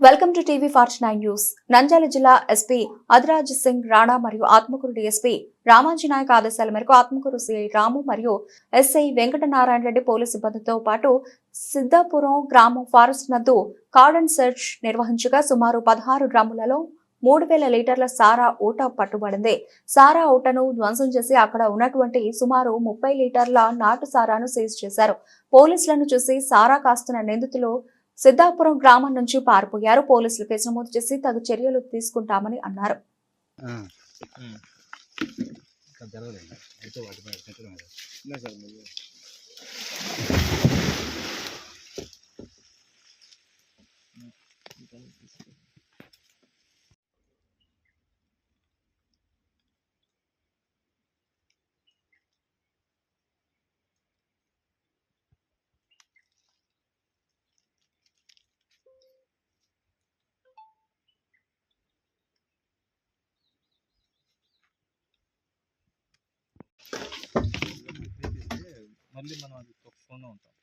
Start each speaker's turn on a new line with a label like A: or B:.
A: Welcome to TV forty nine news. Nandyal జిల్లా SP Adiraj Singh Rana మరియు Atmakur DSP Ramaji Naik ఆదేశాల మేరకు ఆత్మకూరు సిఐ రాము మరియు ఎస్ఐ వెంకటనారాయణ రెడ్డి పోలీసు సిబ్బందితో పాటు సిద్ధాపురం గ్రామం ఫారెస్ట్ నందు కార్డన్ సెర్చ్ నిర్వహించగా సుమారు పదహారు గ్రాములలో మూడు వేల లీటర్ల సారా ఊట పట్టుబడింది. సారా ఊటను ధ్వంసం చేసి అక్కడ ఉన్నటువంటి సుమారు ముప్పై లీటర్ల నాటు సారాను సీజ్ చేశారు. పోలీసులను చూసి సారా కాస్తున్న నిందితులు సిద్ధాపురం గ్రామం నుంచి పారిపోయారు. పోలీసులు కేసు నమోదు చేసి తగు చర్యలు తీసుకుంటామని అన్నారు.
B: మళ్ళీ మనం అది తప్పకుండా ఉంటాం.